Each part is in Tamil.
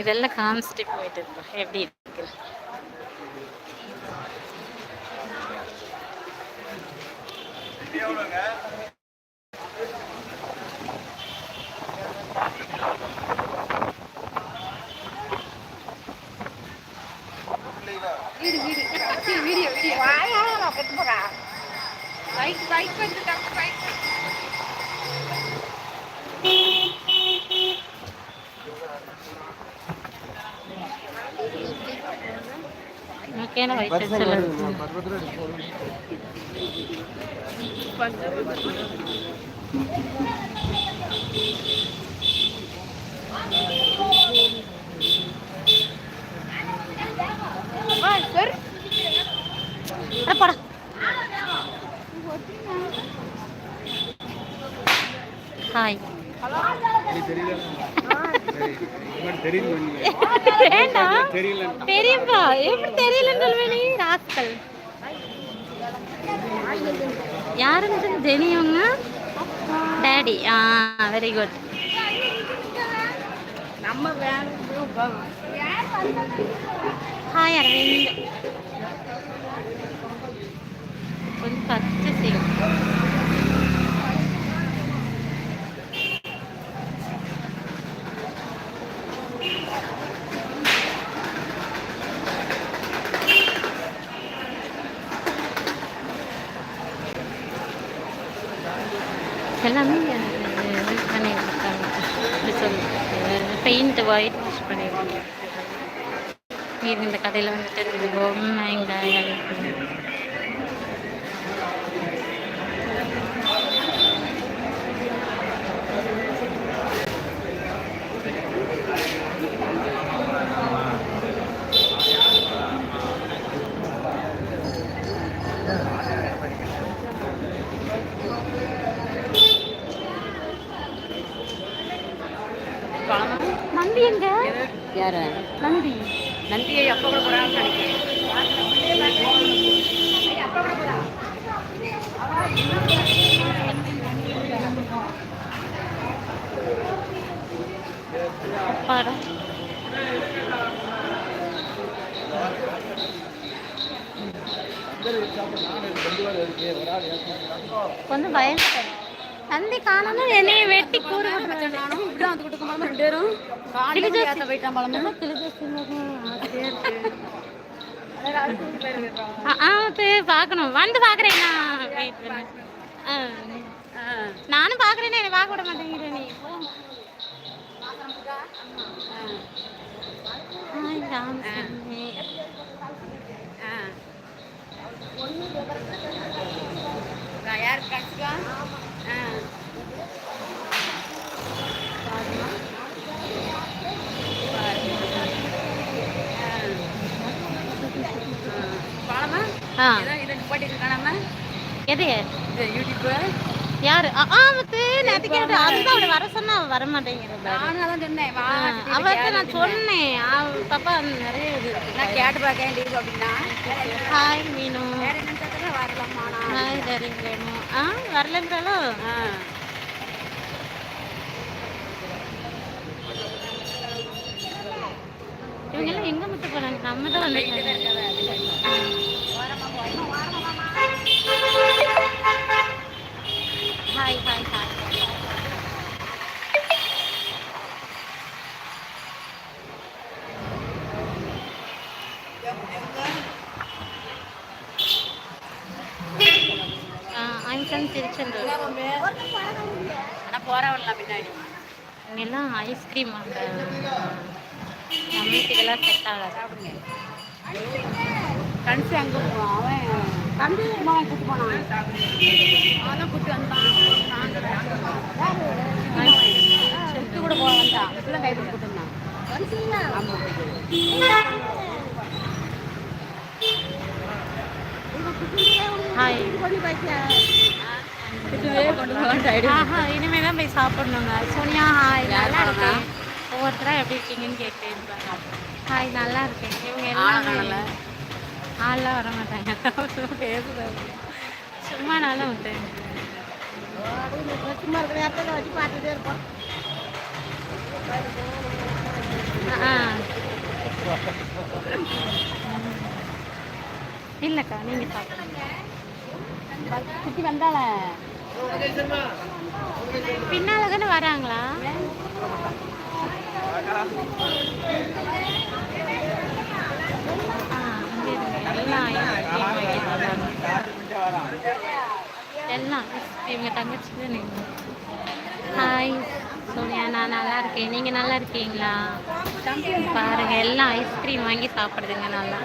இதெல்லாம் காமிச்சிட்டு போயிட்டு இருக்கோம் எப்படி இருக்கு எவ்வளோங்க? வயிற்று ஹாய் வேண்டாம் தெரியும்பா எப்படி தெரியலன்னு ராஸ்கல். யாருன்னு ஜெனி டேடி ஆ வெரி குட் நம்ம ஹாய் அரவிந்த் கொஞ்சம் பச்சை செய்யும் எல்லாமே இது பண்ணி கொடுத்தாங்க பெயிண்ட் ஒயிட் வாஷ் பண்ணிடுவாங்க இந்த கடையில் வந்துட்டு இந்த பொம்மைங்க நந்தி எங்க யாரு? நந்தி. நந்தியை அப்பா கூட போறான்னு நினைக்கிறேன். அப்பாடா கொஞ்சம் பயம் நந்தி காணணும் என்னைய வெட்டி கூறு நானும் இப்படிதான் வந்து கொடுக்க மாட்டோம் ரெண்டு பேரும். காலையில ஏத்த போயிட்டான் பழமே ஆ பார்க்கணும். வந்து பார்க்குறேன் நான். வெயிட். நானும் பார்க்குறேனே என்னை பார்க்க விட மாட்டேங்கிற நீ. போ. ஹாய் ராமசாமி யாரு கட்சிக்கா பழமா ஆ இதை இதை நிப்பாட்டிட்டு காணாம எது? யாரு? ஆ ஆமத்து நேற்று கேட்டு அதுதான் அவளை வர சொன்னா அவ வர மாட்டேங்கிறா நானும் அதான் சொன்னேன் வா அவர்கிட்ட நான் சொன்னேன். பாப்பா நிறைய இது நான் கேட்டு பார்க்கேன் லீவ் அப்படின்னா. ஹாய் மீனு. ஹாய் டரிங் வேணும் ஆ வரலன்றாலும் ஆ. இவங்க எல்லாம் எங்க மட்டும் போனாங்க நம்ம தான் வந்து hi hi hi I'm from Tiruchendur ஆனா போறவன்ல பின்னாடி. இங்கெல்லாம் ஐஸ்கிரீம் அந்த நம்மளுக்கு இதெல்லாம் செட் ஆகாது. கணிச்சு அங்க போவான் அவன் கண்டு அவன் கூட்டு போனான். அவன் கூட்டு வந்தான். கூட்டு கூட போக வந்தான் இப்பெல்லாம் கை கூட்டு வந்தான் ஆமா. ஹாய் திட்டுவே கொண்டு போகலான்ட்டு ஐடியா ஆஹா இனிமே தான் போய் சாப்பிடணுங்க. சோனியா ஹாய் நல்லா இருக்கேன். ஒவ்வொருத்தரா எப்படி இருக்கீங்கன்னு கேட்டு ஹாய் நல்லா இருக்கேன். இவங்க எல்லாமே ஆள்லாம் வர மாட்டாங்க. பேசுறாங்க சும்மா நல்லா விட்டேன். சும்மா இருக்கிற இடத்துல வச்சு பார்த்துட்டே இருப்போம். ஆ. இல்லைக்கா நீங்கள் சாப்பிடுங்க சுற்றி வந்தால பின்னால் தானே வராங்களா. எல்லாம் இவங்க தங்கச்சி தான் ஹாய் சோனியா நான் நல்லா இருக்கேன். நீங்கள் நல்லா இருக்கீங்களா? பாருங்க எல்லாம் ஐஸ்கிரீம் வாங்கி சாப்பிடுதுங்க நல்லா.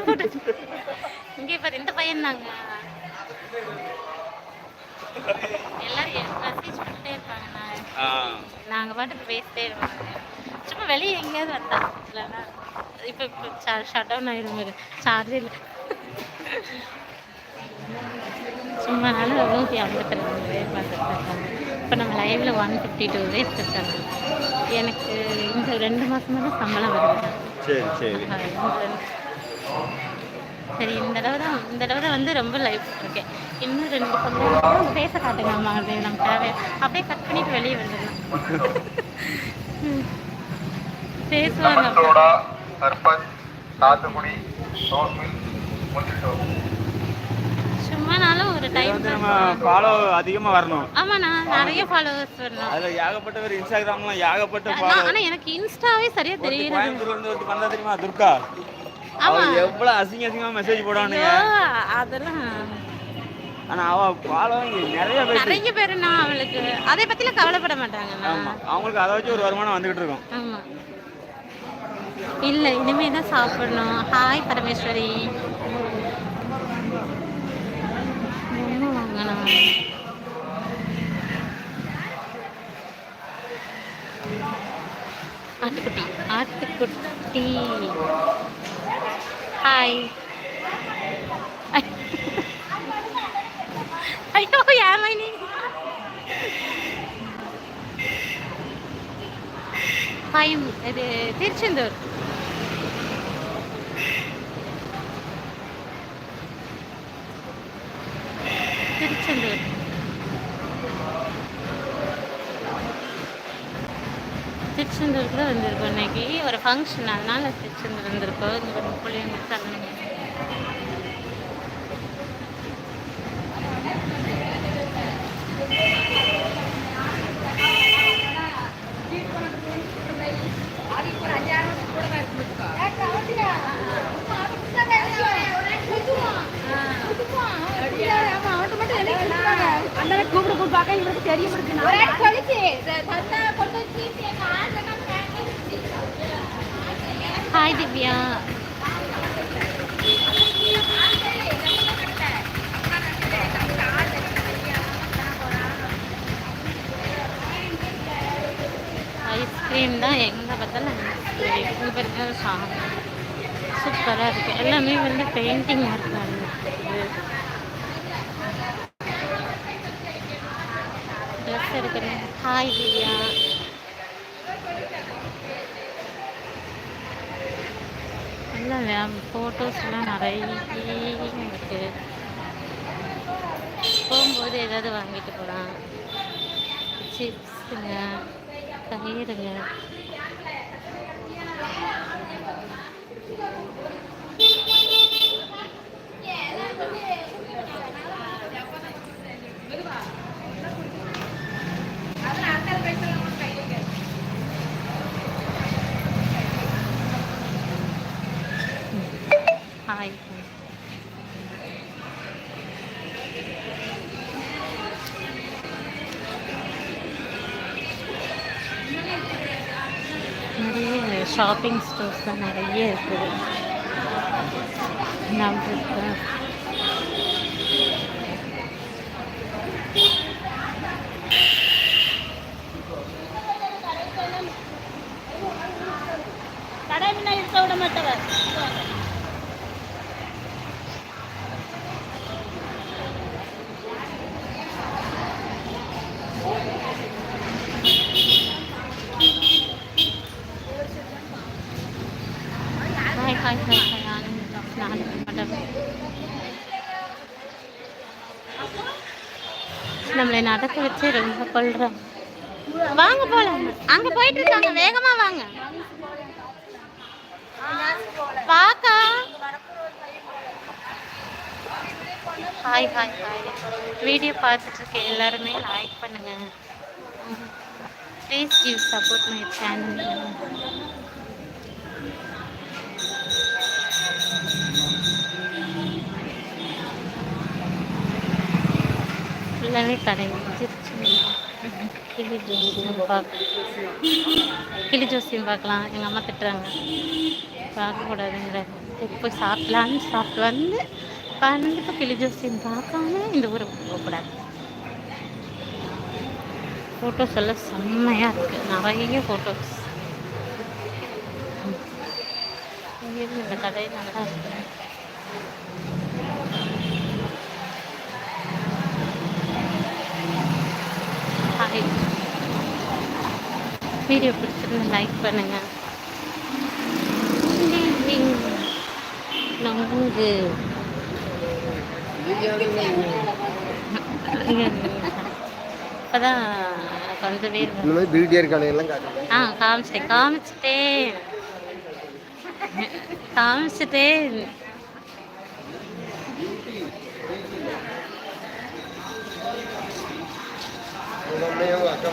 போட்டு- இங்கே பாரு இந்த பையன் தாங்க நாங்கள் பாட்டுக்கு பேசிட்டே இருப்பாங்க சும்மா வெளியே எங்கேயாவது வந்தா இல்லைன்னா இப்போ இப்போ ஷட் டவுன் ஆயிடும் ஒரு சார்ஜ் இல்லை. சும்மா நானும் நூற்றி ஐம்பத்தி ரெண்டு பேர் பார்த்துட்டு இருக்காங்க. இப்போ நம்ம லைவில் ஒன் ஃபிஃப்டி டூ டேஸ் இருக்காங்க எனக்கு இந்த ரெண்டு மாதமாக தான் சம்பளம் வருது. சரி சரி. சரி இந்த தடவை தான் இந்த தடவை தான் வந்து ரொம்ப லைவ் இருக்கேன் இன்னும் ரெண்டு கொஞ்சம் பேச காட்டுங்க அம்மா அது நம்ம தேவை அப்படியே கட் பண்ணிட்டு வெளியே வந்துடலாம். ம். பேசுவாங்க சாத்துக்குடி சும்மானாலும் ஒரு டைம் வந்து ஃபாலோ அதிகமாக வரணும். ஆமாண்ணா நிறைய ஃபாலோவர்ஸ் வரணும். அதில் ஏகப்பட்ட பேர் இன்ஸ்டாகிராம்லாம் ஏகப்பட்ட நான் ஃபாலோ ஆனா எனக்கு இன்ஸ்டாவே சரியா தெரியுது. கோயம்புத்தூர்ல இருந்து ஒருத்தி வந்தா தெரியுமா? துர்கா. ஆமா. அவ எவ்வளவு அசிங்க அசிங்கமா மெசேஜ் போடானுங்க ஐயோ, அதெல்லாம். ஆனா அவ நிறைய பேர் நிறைய பேர் நான் அவளுக்கு. அதை பத்திலாம் கவலைப்பட மாட்டாங்கண்ணா ஆமா. அவங்களுக்கு அதை வச்சு ஒரு வருமானம் வந்துகிட்டு இருக்கும். ஆமா. இல்ல இனிமே தான் சாப்பிடணும். ஹாய் பரமேஸ்வரி. என்ன வாங்கணும்? ஆட்டுக்குட்டி. ஆட்டுக்குட்டி. ஹாய் ஐயோ ஏமாய் நீ ஹாய் இது திருச்செந்தூர் திருச்செந்தூர் திருச்செந்தூருக்கு தான் வந்திருக்கோம் இன்னைக்கு. ஒரு ஃபங்க்ஷன் அதனால் திருச்செந்தூர் வந்திருக்கோம். இங்கே ஒரு பிள்ளைங்க கூப்பிட கூப்பிட்டு பார்க்க இவருக்கு தெரிய ஹாய் திவ்யா. ஐஸ்கிரீம் தான் எங்கே பார்த்தாலும் ஐஸ்கிரீம் பாருங்க சூப்பராக இருக்குது எல்லாமே வந்து பெயிண்டிங் இருக்குது. ட்ரெஸ் எடுக்கிறேன் ஹாய் திவ்யா மேம் ஃபோட்டோஸ்லாம் நிறைய இருக்கு. போகும்போது ஏதாவது வாங்கிட்டு போகலாம் சிப்ஸுங்க தயிருங்க. ஹாய் ஷாப்பிங் ஸ்டோர்ஸ் தான் நிறைய இருக்குது நம்மளுக்கு கடை முன்னாடி இருக்க விட மாட்டவர் சரி வச்சு ரொம்ப வாங்க போலாம். அங்க போயிட்டு இருக்காங்க வேகமா வாங்க. பாக்கா. ஹாய் ஹாய் ஹாய் வீடியோ பார்த்துட்டு இருக்க எல்லாருமே லைக் பண்ணுங்க. Please give support my channel ஃபுல்லாகவே கடை திருச்சி கிளி ஜோசியம் பார்க்க கிளி ஜோசியம் பார்க்கலாம் எங்கள் அம்மா திட்டுறாங்க. பார்க்கக்கூடாதுங்கிற போய் சாப்பிட்லான்னு சாப்பிட்டு வந்து கண்டிப்பாக கிளி ஜோசியம் பார்க்காம இந்த ஊருக்கு போகக்கூடாது. ஃபோட்டோஸ் எல்லாம் செம்மையாக இருக்குது நிறைய ஃபோட்டோஸ் இந்த கடை நல்லா இருக்கு ஹாய் வீடியோ பிடிச்சிருந்தா லைக் பண்ணுங்க. நொங்கு இப்போதான் கொஞ்சம் பேர் கடையெல்லாம் காட்டுங்க. ஆ காமிச்சிட்டேன் காமிச்சிட்டேன். காமிச்சிட்டேன். உங்க அம்மையும் உங்க அக்கா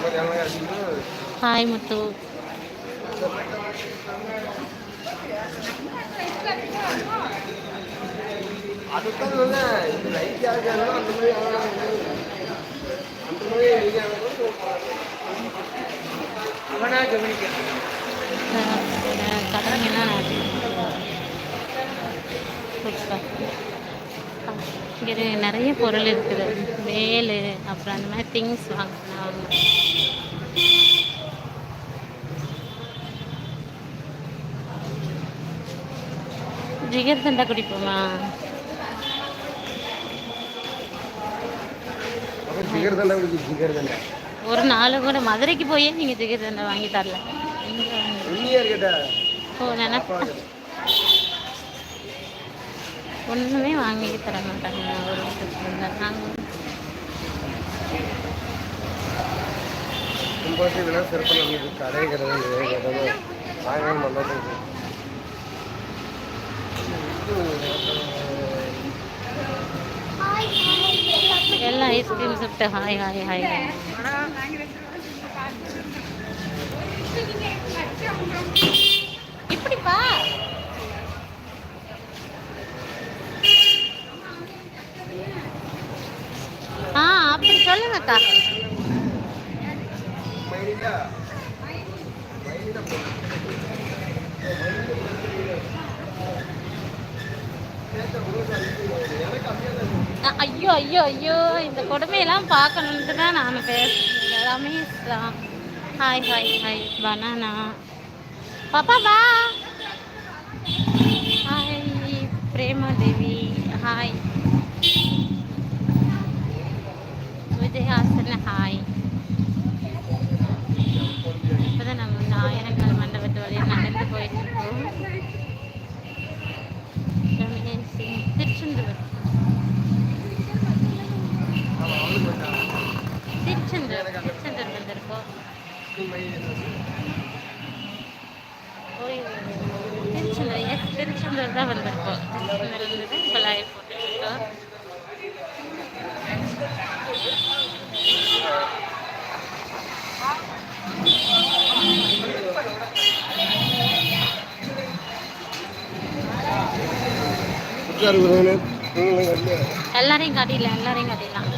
நீங்க இங்கே நிறைய பொருள் இருக்குது. வேலு அப்புறம் அந்த மாதிரி திங்ஸ் வாங்கினாங்க ஜிகர் தண்டா குடிப்போமா? ஒரு நாள் கூட மதுரைக்கு போயே நீங்கள் ஜிகர் தண்டா வாங்கி தரல. ஓ நினப்பா ஒன்றுமே வாங்கி தர மாட்டாங்க. ஒரு வருஷத்துல நாங்கள் கும்பாசி விழா எல்லாம் ஐஸ்கிரீம் சாப்பிட்டு ஹாய் ஹாய் ஹாய் இப்படிப்பா ஆ அப்படி சொல்லுங்கக்கா அ- ஐயோ ஐயோ ஐயோ இந்த கொடுமையெல்லாம் பார்க்கணுன்ட்டு தான் நான் பேசுகிறேன் ரமேஷ்லாம் ஹாய் ஹாய் ஹாய் பனானா பாப்பா வா hi Prema Devi hi Vijayasana hi இப்போதான் நம்ம இந்த ஆயிரங்கால் மண்டபத்து வழியாக நடந்து போயிட்டு இருக்கோம் ரமேஷ் சிங் திருச்செந்தூர். திருச்செந்தூர் திருச்செந்தூர் வந்திருக்கோம். எல்லாரையும் காட்டிடலாம் எல்லாரையும் காட்டிடலாம்.